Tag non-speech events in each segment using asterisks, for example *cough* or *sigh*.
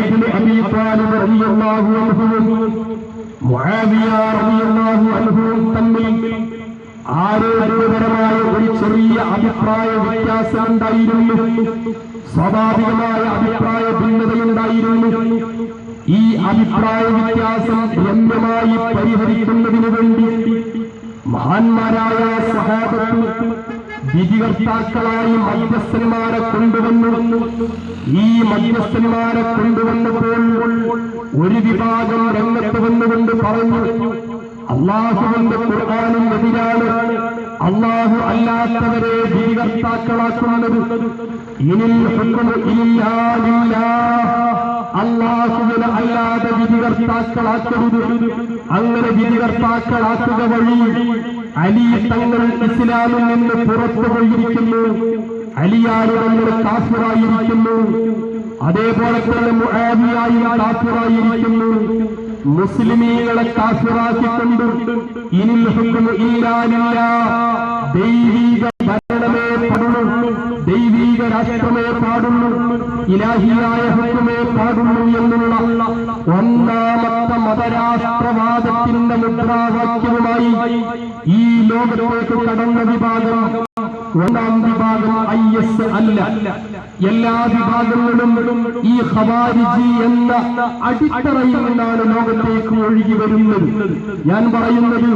ഇബ്നു അബീ താലിബ് റളിയല്ലാഹു അൻഹു മുആവിയ റളിയല്ലാഹു അൻഹു തമ്മിൽ ആരോഗ്യപരമായ ഒരു ചെറിയ അഭിപ്രായ വ്യത്യാസം ഉണ്ടായിരുന്നു. സ്വാഭാവികമായ അഭിപ്രായ ഭിന്നതയുണ്ടായിരുന്നു ഈ അഭിപ്രായ വ്യത്യാസം രമ്യമായി പരിഹരിക്കുന്നതിന് വേണ്ടി മഹാന്മാരായ സഹാബത്ത് വിധികർത്താക്കളായി മധ്യസ്ഥന്മാരെ കൊണ്ടുവന്നു ഈ മധ്യസ്ഥന്മാരെ കൊണ്ടുവന്നപ്പോൾ ഒരു വിഭാഗം രംഗത്ത് വന്നുകൊണ്ട് പറഞ്ഞു അള്ളാഹുവിന്റെ ഖുർആാനും എതിരാണ് അള്ളാഹു അല്ലാത്തവരെ ജീവർത്താക്കളാക്കുന്നത് ഇനിൽ ഹുക്മു ഇല്ലാ ലില്ലാഹ്. അള്ളാഹുവിന് അല്ലാതെ വിധികർത്താക്കളാക്കരുത് അങ്ങനെ വിധികർത്താക്കളാക്കുക വഴി അലി തങ്ങൾ ഇസ്ലാമിൽ നിന്ന് പുറത്തു പോയിരിക്കുന്നു അലിയാരി നമ്മൾ കാഫിറായിരിക്കുന്നു. അതേപോലെ തന്നെ മുഹാബിയായി കാഫിറായിരിക്കുന്നു. മുസ്ലിമീകളെ കാഫിറാക്കിക്കൊണ്ട് ഇനി ഈരാനില്ല. ദൈവീക ഭരണമേ പാടുള്ളൂ. ദൈവീക രാഷ്ട്രമേ പാടുള്ളൂ. ഇലാഹിയായ ഹുക്കുമേ പാടുള്ളൂ എന്നുള്ള ഒന്നാമത്തെ മതരാഷ്ട്രവാദത്തിന്റെ മുദ്രാവാക്യവുമായി ഈ ലോകത്തേക്ക് കടന്ന വിഭാഗം രണ്ടാം വിഭാഗം ഐ എസ് അല്ല. എല്ലാ വിഭാഗങ്ങളും ഈ ഹവാരിജി എന്ന അടിത്തറയിൽ നിന്നാണ് ലോകത്തേക്ക് ഒഴുകി വരുന്നത്. ഞാൻ പറയുന്നത്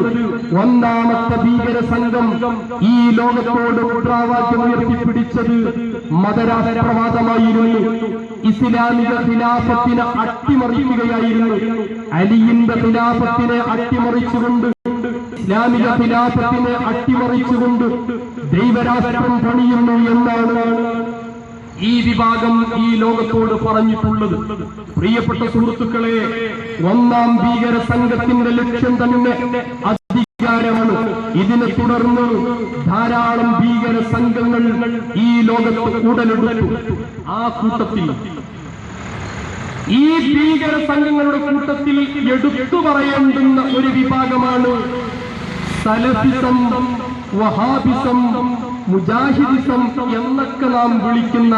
ഒന്നാമത്തെ ഭീകര സംഘം ഈ ലോകത്തോട് മുദ്രാവാക്യം ഉയർത്തിപ്പിടിച്ചത് മതരാഷ്ട്രവാദമായിരുന്നു. ഇസ്ലാമിക ഖിലാഫത്തിനെ അട്ടിമറിക്കുകയായിരുന്നു. അലിയിന്റെ ഖിലാഫത്തിനെ അട്ടിമറിച്ചുകൊണ്ട് ഇസ്ലാമിക ഖിലാഫത്തിനെ അട്ടിമറിച്ചുകൊണ്ട് ദൈവരാഷ്ട്രം പണിയുന്നു എന്നാണ് ഈ വിഭാഗം ഈ ലോകത്തോട് പറഞ്ഞിട്ടുള്ളത്. പ്രിയപ്പെട്ട സുഹൃത്തുക്കളെ ഒന്നാം ഭീകര സംഘത്തിന്റെ ലക്ഷ്യം തന്നെ അധികാരമാണ്. ഇതിനെ തുടർന്ന് ധാരാളം ഭീകര സംഘങ്ങൾ ഈ ലോകത്ത് ഉടലെടുത്തു. ആ കൂട്ടത്തിൽ ഈ ഭീകര സംഘങ്ങളുടെ കൂട്ടത്തിൽ എടുത്തു പറയേണ്ടുന്ന ഒരു വിഭാഗമാണ് സലഫിസം വഹാബിസം മുജാഹിദിസം എന്നൊക്കെ നാം വിളിക്കുന്ന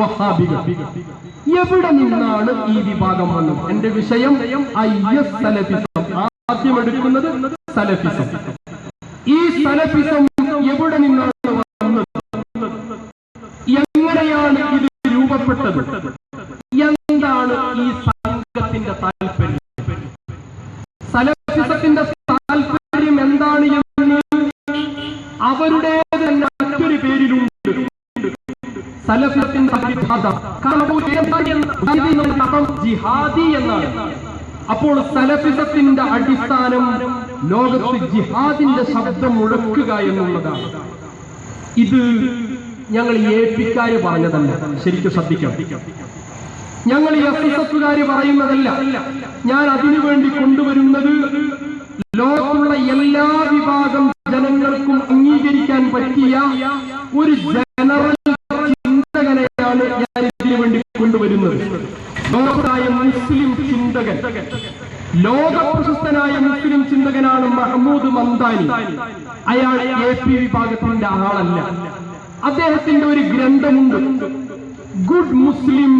വഹാബികൾ. എവിടെ നിന്നാണ് ഈ വിഭാഗം വന്നത്? എന്റെ വിഷയം ഐ എസ് സലഫിസം. ആദ്യം എടുക്കുന്നത് സലഫിസം. ഈ സലഫിസം എവിടെ നിന്നാണ് ജിഹാദ. കാരണം ജിഹാദി എന്നാണ്. അപ്പോൾ സലഫിസത്തിന്റെ അടിസ്ഥാനം ലോകത്ത് ജിഹാദിന്റെ ശബ്ദം മുഴക്കുക എന്നുള്ളതാണ്. ഇത് ഞങ്ങൾ ഏപ്പിക്കാര് പറഞ്ഞതല്ല. ശരിക്കും ശ്രദ്ധിക്കാം ഞങ്ങൾ ഈ അസിസത്തുകാര് പറയുന്നതല്ല. ഞാൻ അതിനുവേണ്ടി കൊണ്ടുവരുന്നത് ലോകത്തുള്ള എല്ലാ വിഭാഗം ജനങ്ങൾക്കും അംഗീകരിക്കാൻ പറ്റിയ ഒരു ജനറൽ ചിന്തകനെയാണ് ഞാൻ ഇതിനു വേണ്ടി കൊണ്ടുവരുന്നത് ലോകത്തായ മുസ്ലിം ചിന്തകൻ ലോക പ്രശസ്തനായ മുസ്ലിം ചിന്തകനാണ് മഹമ്മൂദ് മന്ദാനി. അയാൾ എ പി വിഭാഗത്തിന്റെ ആളല്ല. അദ്ദേഹത്തിന്റെ ഒരു ഗ്രന്ഥമുണ്ട്. ഗുഡ് മുസ്ലിം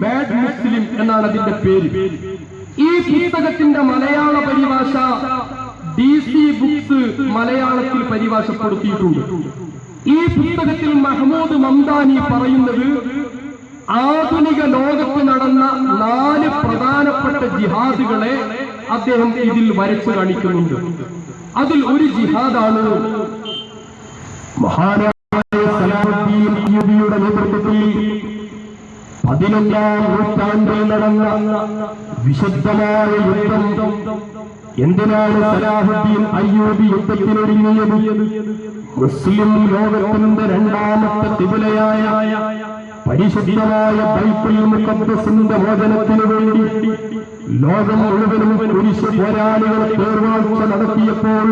ബാഡ് മുസ്ലിം എന്നാണ് അതിന്റെ പേര്. ഈ പുസ്തകത്തിന്റെ മലയാള പരിഭാഷ ഡി സി ബുക്സ് മലയാളത്തിൽ പരിഭാഷപ്പെടുത്തിയിട്ടുണ്ട്. ഈ പുസ്തകത്തിൽ മഹമ്മൂദ് മംദാനി പറയുന്നത് ആധുനിക ലോകത്ത് നടന്ന നാല് പ്രധാനപ്പെട്ട ജിഹാദുകളെ അദ്ദേഹം ഇതിൽ വരച്ചു കാണിക്കുന്നുണ്ട്. അതിൽ ഒരു ജിഹാദാണ് അയ്യൂബിയുടെ നേതൃത്വത്തിൽ പതിനൊന്നാം നൂറ്റാണ്ടിൽ നടന്ന വിശുദ്ധമായ യുദ്ധം. എന്തിനാണ് സലാഹുദ്ദീൻ അയ്യൂബി യുദ്ധത്തിനൊരുങ്ങിയത്? മുസ്ലിം ലോകത്തിന്റെ രണ്ടാമത്തെ തിബിലയായ പരിശുദ്ധമായ ബൈബിൾ മുഖദ്സിന്റെ വേണ്ടി ലോകം മുഴുവനും പുരുഷ പോരാളികൾ പേർവാഴ്ച നടത്തിയപ്പോൾ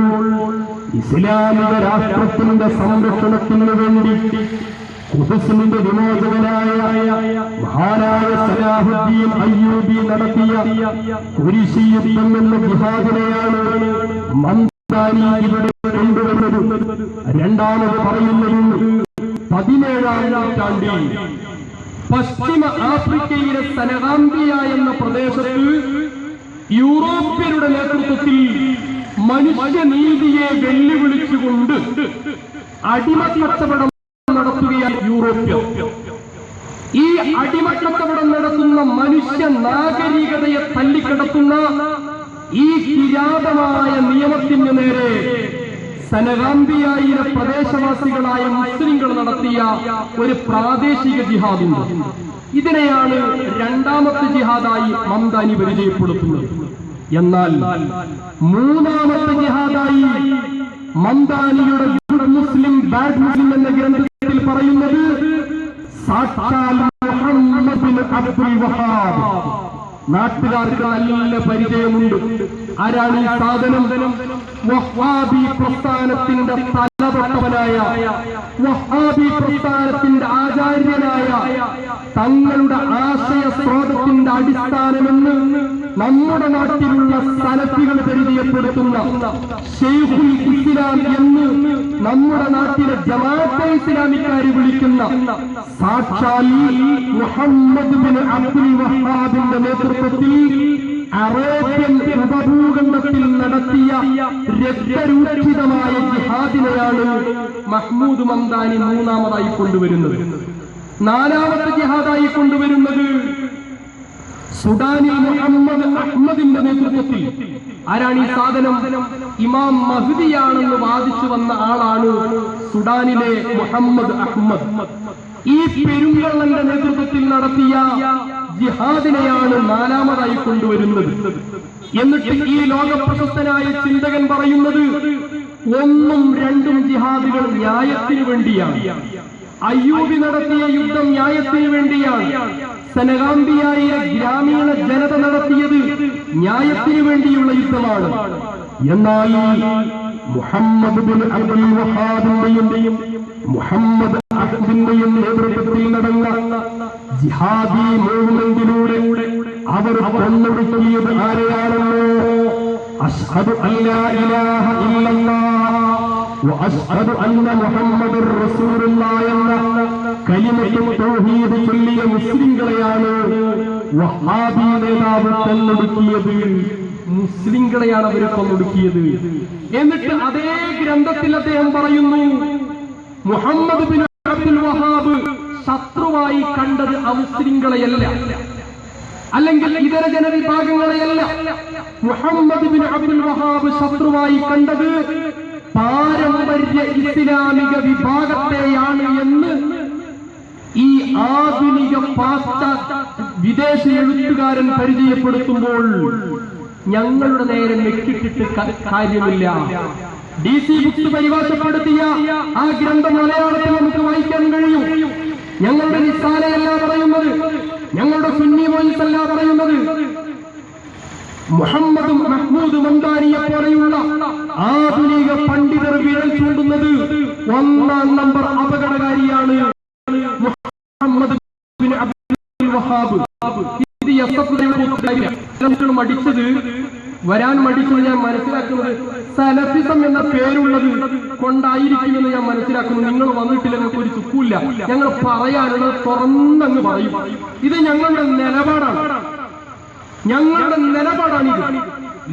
ഇസ്ലാമിക രാഷ്ട്രത്തിന്റെ സംരക്ഷണത്തിനു വേണ്ടി കുഹുസിന്റെ വിമോചകനായ മഹാനായ സലാഹുദ്ദീൻ അയ്യൂബി നടത്തിയ കുരിശി യുദ്ധം എന്ന ജിഹാദിനെയാണ് മന്ദാനി ഇവിടെ കൊണ്ടുവന്നത്. രണ്ടാമത് പറയുന്നത് പതിനേഴാം നൂറ്റാണ്ടിൽ പശ്ചിമ ആഫ്രിക്കയിലെ സനകാന്തിയ എന്ന പ്രദേശത്ത് യൂറോപ്യരുടെ നേതൃത്വത്തിൽ മനുഷ്യനീതിയെ വെല്ലുവിളിച്ചുകൊണ്ട് അടിമക്കച്ചവടം നടത്തുകയാണ് യൂറോപ്യർ ഈ അടിമക്കച്ചവടം നടത്തുന്ന മനുഷ്യ നാഗരികതയെ തല്ലിക്കിടത്തുന്ന ഈ കിരാതമായ നിയമത്തിന് നേരെ സനഗാംബിയായിലെ പ്രദേശവാസികളായ മുസ്ലിങ്ങൾ നടത്തിയ ഒരു പ്രാദേശിക ജിഹാദുണ്ട് ഇതിനെയാണ് രണ്ടാമത്തെ ജിഹാദായി മംദാനി പരിചയപ്പെടുത്തുന്നത്. എന്നാൽ മൂന്നാമത്തെ ജിഹാദായി മംദാനിയുടെ ഗുഡ് മുസ്ലിം ബാഡ് മുസ്ലിം എന്ന ഗ്രന്ഥത്തിൽ പറയുന്നത് സാക്ഷാൽ അബ്ദുൽ വഹാബ്. നാട്ടുകാർക്ക് നല്ല പരിചയമുണ്ട്. ആരാണ് ഈ സാധനം? വഹാബി പ്രസ്ഥാനത്തിന്റെ തലതൊട്ടവനായ വഹാബി പ്രസ്ഥാനത്തിന്റെ ആചാര്യനായ തങ്ങളുടെ ആശയ സ്രോതത്തിന്റെ അടിസ്ഥാനമെന്ന് നമ്മുടെ നാട്ടിലുള്ള സ്ഥലത്തുകൾ പരിചയപ്പെടുത്തുന്ന ഷെയ്ഖുൽ ഇസ്ലാം എന്ന് നമ്മുടെ നാട്ടിലെ ജമാഅത്തെ ഇസ്ലാമിക്കാർ വിളിക്കുന്ന സാക്ഷാൽ മുഹമ്മദ് ബിൻ അബ്ദുൽ വഹാബിന്റെ നേതൃത്വത്തിൽ അറേബ്യൻ ഉപഭൂഖണ്ഡത്തിൽ നടത്തിയ രക്തരൂക്ഷിതമായ ജിഹാദിനെയാണ് മഹ്മൂദ് മന്ദാനി മൂന്നാമതായി കൊണ്ടുവരുന്നത്. നാലാമത്തെ ജിഹാദായി കൊണ്ടുവരുന്നത് സുഡാനിൽ മുഹമ്മദ് അഹ്മദിന്റെ നേതൃത്വത്തിൽ ആരാണ് ഈ സാധനം? ഇമാം മഹദിയാണെന്ന് വാദിച്ചു വന്ന ആളാണ് സുഡാനിലെ മുഹമ്മദ് അഹ്മദ് ഈ പെരുങ്കള്ളന്റെ നേതൃത്വത്തിൽ നടത്തിയ ജിഹാദിനെയാണ് നാലാമതായി കൊണ്ടുവരുന്നത്. എന്നിട്ട് ഈ ലോക പ്രശസ്തനായ ചിന്തകൻ പറയുന്നത് ഒന്നും രണ്ടും ജിഹാദികൾ ന്യായത്തിനു വേണ്ടിയാണ്. അയ്യൂബി നടത്തിയ യുദ്ധം ന്യായത്തിന് വേണ്ടിയാണ്. സനഗാംബിയായ ഗ്രാമീണ ജനത നടത്തിയത് ന്യായത്തിന് വേണ്ടിയുള്ള യുദ്ധമാണ്. എന്നാൽ മുഹമ്മദ് ബിൻ അബ്ദുൽ വഹാബിന്റെയും മുഹമ്മദ് അഹ്ബിന്റെയും നേതൃത്വത്തിൽ നടന്ന ജിഹാദി മൂവ്മെന്റിലൂടെ അവർ കൊന്നൊടുക്കിയത് ആരെയാണെന്നോ? അഷ്ഹദു അല്ലാ ഇലാഹ ഇല്ലല്ലാഹ്. وأشهد أن محمد رسول الله എന്ന കലിമത്തും തൗഹീദ് ചൊല്ലിയ മുസ്ലിങ്ങളെയാണ് വഹാബി നേതാവ് കൊന്നൊടുക്കിയത് മുസ്ലിങ്ങളെയാണ് അവർ കൊന്നൊടുക്കിയത് എന്നിട്ട് അതേ ഗ്രന്ഥത്തിൽ അദ്ദേഹം പറയുന്നു മുഹമ്മദ് ബിൻ അബ്ദുൽ വഹാബ് ശത്രുവായി കണ്ടത് അമുസ്ലിങ്ങളെയല്ല അല്ലെങ്കിൽ ഇതര ജനവിഭാഗങ്ങളെയല്ല മുഹമ്മദ് ബിൻ അബ്ദുൽ വഹാബ് ശത്രുവായി കണ്ടത് പാരമ്പര്യ ഇസ്ലാമിക വിഭാഗത്തെയാണ് എന്ന് ഈ ആധുനിക പാശ്ചാത്യ വിദേശ എഴുത്തുകാരൻ പരിചയപ്പെടുത്തുമ്പോൾ ഞങ്ങളുടെ നേരെ മെക്കിട്ടിട്ട് കാര്യമില്ല. ഡി സി ബുക്സ് പരിഭാഷപ്പെടുത്തിയ ആ ഗ്രന്ഥം മലയാളത്തിൽ നമുക്ക് വായിക്കാൻ കഴിയും. ഞങ്ങളുടെ നിസ്സാലയല്ല പറയുന്നത്. ഞങ്ങളുടെ സുന്നി വോയിസ് അല്ല പറയുന്നത്. മുഹമ്മദും മഹ്മൂദ് മന്ദാനിയെ പോലെയുള്ള ആധുനിക പണ്ഡിതർ ഒന്നാം നമ്പർ അപകടകാരിയാണ് ബിൻ അബ്ദുൽ വഹാബ്. മടിച്ചത് വരാൻ മടിച്ചത് ഞാൻ മനസ്സിലാക്കുന്നത് സലഫിസം എന്ന പേരുള്ളത് കൊണ്ടായിരിക്കുമെന്ന് ഞാൻ മനസ്സിലാക്കുന്നു. നിങ്ങൾ വന്നിട്ടില്ല നിങ്ങൾക്ക് ഒരു ചുക്കൂല്ല ഞങ്ങൾ പറയാനുള്ളത് തുറന്നങ്ങ് പറയും. ഇത് ഞങ്ങളുടെ നിലപാടാണ്. ഞങ്ങളുടെ നിലപാടാണിത്.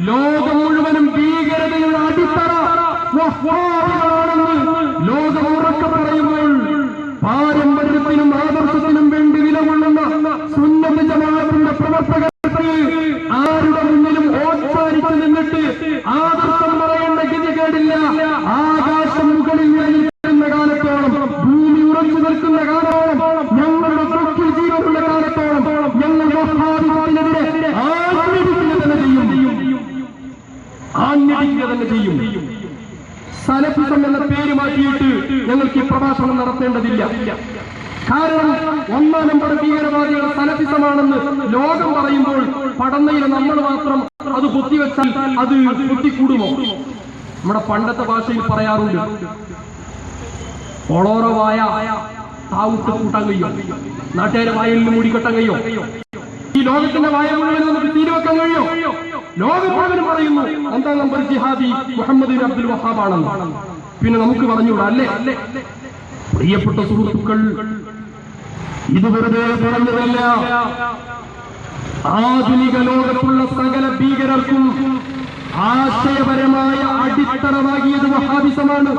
ലോകം മുഴുവനും ഭീകരതയുടെ അടിത്തറ വഹ്വാബികളാണെന്ന് ലോകം ഉറക്കെ പറയുമ്പോൾ പാരമ്പര്യത്തിനും ആദർശത്തിനും വേണ്ടി നിലകൊള്ളുന്ന സുന്നത ജമാഅത്തിന്റെ പ്രവർത്തകർ ആരുടെ മുന്നിലും ഓച്ചാരിച്ചു നിന്നിട്ട് ആദർശം പറയേണ്ട ഗതികേടില്ല ആകാശം മുകളിൽ നിലനിൽക്കുന്ന കാലത്തോളം ഭൂമി ഉറച്ചു നിൽക്കുന്ന കാലത്തോളം ഞങ്ങളുടെ തൊക്കിൽ ജീവനുള്ള കാലത്തോളം ഞങ്ങൾ വഹാബിമാരിനെതിരെ ആഞ്ഞടിക്കുക തന്നെ ചെയ്യും. ആഞ്ഞടിക്കുക തന്നെ ചെയ്യും. സലഫിസം എന്ന പേര് മാറ്റിയിട്ട് ഞങ്ങൾക്ക് ഈ പ്രഭാഷണം നടത്തേണ്ടതില്ല. കാരണം ഒന്നാം നമ്പർ ഭീകരവാദികൾ സലഫിസമാണെന്ന് ലോകം പറയുമ്പോൾ പടന്നയിൽ നമ്മൾ മാത്രം അത് കുത്തിവെച്ചാൽ അത് കുത്തിക്കൂടുമോ നമ്മുടെ പണ്ടത്തെ ഭാഷയിൽ പറയാറുണ്ട് ഒളോറവായ താവുട്ട് കൂട്ടാൻ കഴിയോ? നാട്ടുകാരെ വായലിൽ മൂടിക്കെട്ടാൻ കഴിയോ? ഈ ലോകത്തിന്റെ വായ മുഴുവൻ നമുക്ക് തീരുവെക്കാൻ കഴിയോ? ലോകം പറയുന്നു എന്താണ് നമ്പർ ജിഹാദി മുഹമ്മദ് അബ്ദുൽ അബ്ദുൽ വഹാബാണെന്ന്. പിന്നെ നമുക്ക് പറഞ്ഞുകൂടാ അല്ലേ? പ്രിയപ്പെട്ട സുഹൃത്തുക്കൾ ഇത് വെറുതെ പറഞ്ഞതല്ല ആധുനിക ലോകത്തുള്ള സകല ഭീകരർക്കും ആശയപരമായ അടിത്തറവാകിയത് വഹാബിസമാണ്.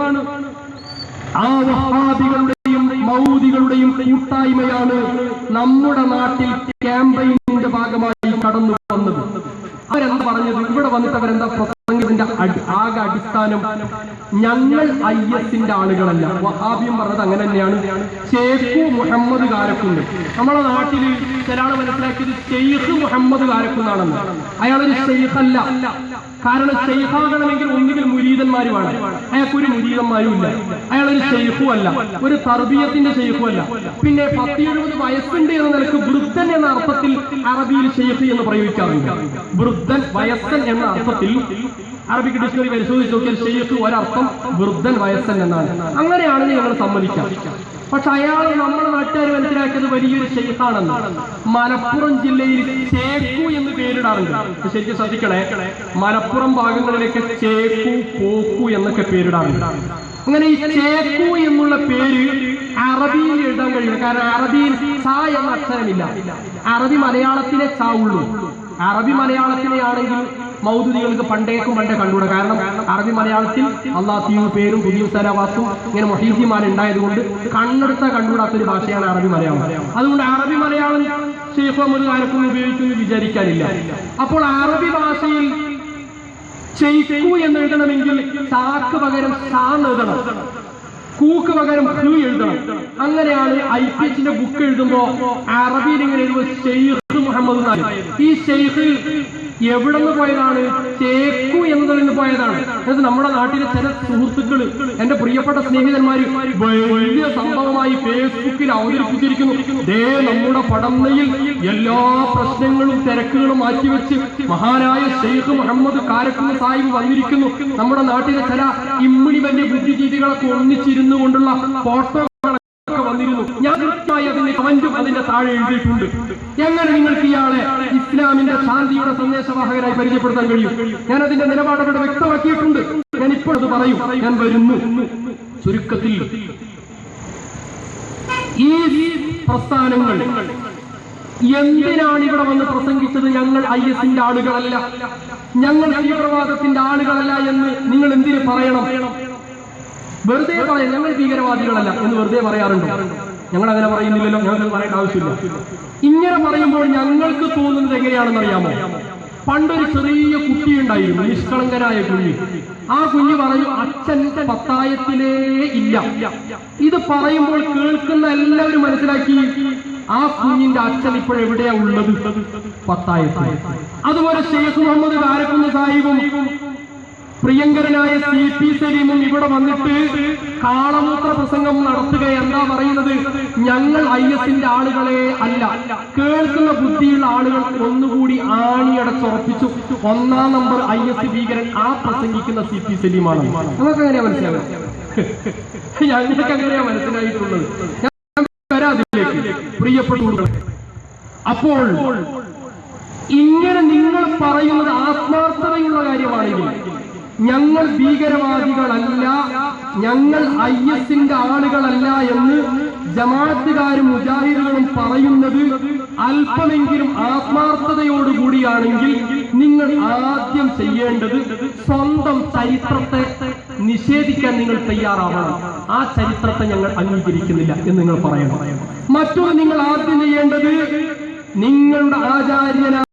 ആ വഹാബികളുടെയും മൗദികളുടെയും കൂട്ടായ്മയാണ് നമ്മുടെ നാട്ടിൽ ക്യാമ്പയിനിന്റെ ഭാഗമായി കടന്നു വന്നത് അവരെന്താ പറഞ്ഞത്? ഇവിടെ വന്നിട്ട് അവരെന്താ പ്രസംഗത്തിന്റെ ആകെ അടിസ്ഥാനം ഞങ്ങൾ ഐ എസിന്റെ ആളുകളല്ല. വഹാബിയും പറഞ്ഞത് അങ്ങനെ തന്നെയാണ്. ഷേഖു മുഹമ്മദ് കാരക്കുണ്ട് നമ്മളെ നാട്ടിൽ ചില മനസ്സിലാക്കിയത് ഷെയ്ഖ് മുഹമ്മദ് കാരക്കുന്നാണെന്ന് അയാളൊരു ഷെയ്ഖല്ല കാരണം ഷെയ്ഖാകണമെങ്കിൽ ഒന്നുകിൽ മുരീതന്മാർ വേണം അയാൾക്കൊരു മുരീതന്മാരും ഇല്ല അയാളൊരു ഷെയ്ഖും അല്ല ഒരു തർബീയത്തിന്റെ ഷെയ്ഖും അല്ല പിന്നെ പത്തി എഴുപത് വയസ്സുണ്ട് എന്ന നിലയ്ക്ക് വൃദ്ധൻ എന്ന അർത്ഥത്തിൽ അറബിയിൽ ഷെയ്ഖ് എന്ന് പ്രയോഗിക്കാറുണ്ട്. വൃദ്ധൻ വയസ്സൻ എന്ന അർത്ഥത്തിൽ അറബിക് ഡിക്ഷണറി പരിശോധിച്ച് നോക്കിയാൽ ഷെയ്ഖ് ഒരർത്ഥം വൃദ്ധൻ വയസ്സൻ എന്നാണ്. അങ്ങനെയാണ് ഞങ്ങൾ സമ്മതിക്കാം. പക്ഷെ അയാൾ നമ്മുടെ നാട്ടുകാർ മനസ്സിലാക്കിയത് വലിയൊരു ഷെയ്ഖാണെന്ന് മലപ്പുറം ജില്ലയിൽ ചേക്കു എന്ന് പേരിടാറുണ്ട്. ശരിക്കും ശ്രദ്ധിക്കണേ. മലപ്പുറം ഭാഗങ്ങളിലേക്ക് ചേക്കു പോക്കു എന്നൊക്കെ പേരിടാറുണ്ട്. അങ്ങനെ ഈ ചേക്കു എന്നുള്ള പേര് അറബിയിൽ എഴുതാൻ കഴിയില്ല. കാരണം അറബിയിൽ സ എന്ന അക്ഷരമില്ല. അറബി മലയാളത്തിലെ ച ഉള്ളൂ. അറബി മലയാളത്തിലെ ആണെങ്കിൽ മൗദുദികൾക്ക് പണ്ടേക്കും പണ്ടേ കണ്ടുകൂടെ. കാരണം അറബി മലയാളത്തിൽ അള്ളാഹിയും പേരും പുതിയ സലാവാസും ഇങ്ങനെ മൊഹീദ്യമാർ ഉണ്ടായതുകൊണ്ട് കണ്ണെടുത്ത കണ്ടുകൂടാത്ത ഒരു ഭാഷയാണ് അറബി മലയാളം. അതുകൊണ്ട് അറബി മലയാളം ഷെയ്ഖ് മുഹമ്മദ് കാരക്കും ഉപയോഗിക്കുമെന്ന് വിചാരിക്കാനില്ല. അപ്പോൾ അറബി ഭാഷയിൽ എന്ന് എഴുതണമെങ്കിൽ സാക്ക് പകരം സാ എഴുതണം. കൂക്ക് പകരം ഹ് എഴുതണം. അങ്ങനെയാണ് ഐ പി എച്ചിന്റെ ബുക്ക് എഴുതുമ്പോ അറബിയിൽ ഇങ്ങനെ എഴുതുമ്പോൾ മുഹമ്മദ്. ഈ ഷെയ്ഖ് എവിടെ നിന്ന് പോയതാണ്? ചേക്കു എന്നതിൽ നിന്ന് പോയതാണ്. അതായത് നമ്മുടെ നാട്ടിലെ ചില സുഹൃത്തുക്കൾ എന്റെ പ്രിയപ്പെട്ട സ്നേഹിതന്മാര് വലിയ സംഭവമായി ഫേസ്ബുക്കിൽ അവതരിപ്പിച്ചിരിക്കുന്നു. ദേ നമ്മുടെ പടന്നയിൽ എല്ലാ പ്രശ്നങ്ങളും തിരക്കുകളും മാറ്റിവെച്ച് മഹാനായ ഷെയ്ഖ് മുഹമ്മദ് കാരക്കുന്ന് സാഹിബ് വന്നിരിക്കുന്നു. നമ്മുടെ നാട്ടിലെ ചില ഇമ്മിണി വലിയ ബുദ്ധിജീവികളൊക്കെ ഒന്നിച്ചിരുന്നു കൊണ്ടുള്ള ഫോട്ടോ വന്നിരുന്നു ഞാൻ കൃത്യമായി അതിന്റെ കമന്റും അതിന്റെ താഴെ എഴുതിയിട്ടുണ്ട്. എങ്ങനെ നിങ്ങൾക്ക് ഇയാളെ ഇസ്ലാമിന്റെ ശാന്തിയുടെ സന്ദേശവാഹകരായി പരിചയപ്പെടുത്താൻ കഴിയും? ഞാൻ അതിന്റെ നിലപാടുകൾ വ്യക്തമാക്കിയിട്ടുണ്ട്. ഞാൻ അത് പറയും. ഞാൻ വരുന്നു. ചുരുക്കത്തിൽ ഈ പ്രസ്ഥാനങ്ങൾ എന്തിനാണ് ഇവിടെ വന്ന് പ്രസംഗിച്ചത്? ഞങ്ങൾ ഐ എസിന്റെ ആളുകളല്ല. ഞങ്ങൾ തീവ്രവാദത്തിന്റെ ആളുകളല്ല എന്ന് നിങ്ങൾ എന്തിനു പറയണം? വെറുതെ പറയാം ഞങ്ങൾ ഭീകരവാദികളല്ല എന്ന് വെറുതെ പറയാറുണ്ടോ. ഞങ്ങൾ അങ്ങനെ പറയുന്നില്ലല്ലോ ഞങ്ങൾ പറയേണ്ട ആവശ്യമില്ല. ഇങ്ങനെ പറയുമ്പോൾ ഞങ്ങൾക്ക് തോന്നുന്നത് എങ്ങനെയാണെന്ന് അറിയാമോ? പണ്ടൊരു ചെറിയ കുട്ടി ഉണ്ടായിരുന്നു നിഷ്കളങ്കനായ കുഞ്ഞ്. ആ കുഞ്ഞ് പറയും അച്ഛൻ പത്തായത്തിലേ ഇല്ല. ഇത് പറയുമ്പോൾ കേൾക്കുന്ന എല്ലാവരും മനസ്സിലാക്കി ആ കുഞ്ഞിന്റെ അച്ഛൻ ഇപ്പോൾ എവിടെയാ ഉള്ളത്? പത്തായത്തിൽ. അതുപോലെ ഷെയ്ഖ് മുഹമ്മദ് കാരക്കുന്ന സാഹിബും പ്രിയങ്കരനായ സി പി സലീമും ഇവിടെ വന്നിട്ട് കാളമൂത്ര പ്രസംഗം നടത്തുക എന്താ പറയുന്നത്? ഞങ്ങൾ ഐ എസിന്റെ ആളുകളെ അല്ല കേൾക്കുന്ന ബുദ്ധിയുള്ള ആളുകൾ ഒന്നുകൂടി ആണിയടച്ചുറപ്പിച്ചു. ഒന്നാം നമ്പർ ഐ എസ് ഭീകരൻ ആ പ്രസംഗിക്കുന്ന സി പി സലീമാണ്. നമുക്ക് എങ്ങനെയാ മനസ്സിലാവുക *laughs* ഞങ്ങൾക്ക് എങ്ങനെയാ മനസ്സിലായിട്ടുള്ളത്? ഞാൻ വരാം അതിലേക്ക് പ്രിയപ്പെട്ട അപ്പോൾ ഇങ്ങനെ നിങ്ങൾ പറയുന്നത് ആത്മാർത്ഥതയുള്ള കാര്യമാണെങ്കിൽ ഞങ്ങൾ ഭീകരവാദികളല്ല ഞങ്ങൾ ഐ എസിന്റെ ആളുകളല്ല എന്ന് ജമാഅത്തുകാരും മുജാഹിദുകളും പറയുന്നത് അല്പമെങ്കിലും ആത്മാർത്ഥതയോടുകൂടിയാണെങ്കിൽ നിങ്ങൾ ആദ്യം ചെയ്യേണ്ടത് സ്വന്തം ചരിത്രത്തെ നിഷേധിക്കാൻ നിങ്ങൾ തയ്യാറാവണം. ആ ചരിത്രത്തെ ഞങ്ങൾ അംഗീകരിക്കുന്നില്ല എന്ന് നിങ്ങൾ പറയണം. മറ്റൊന്ന് നിങ്ങൾ ആദ്യം ചെയ്യേണ്ടത് നിങ്ങളുടെ ആചാര്യനായ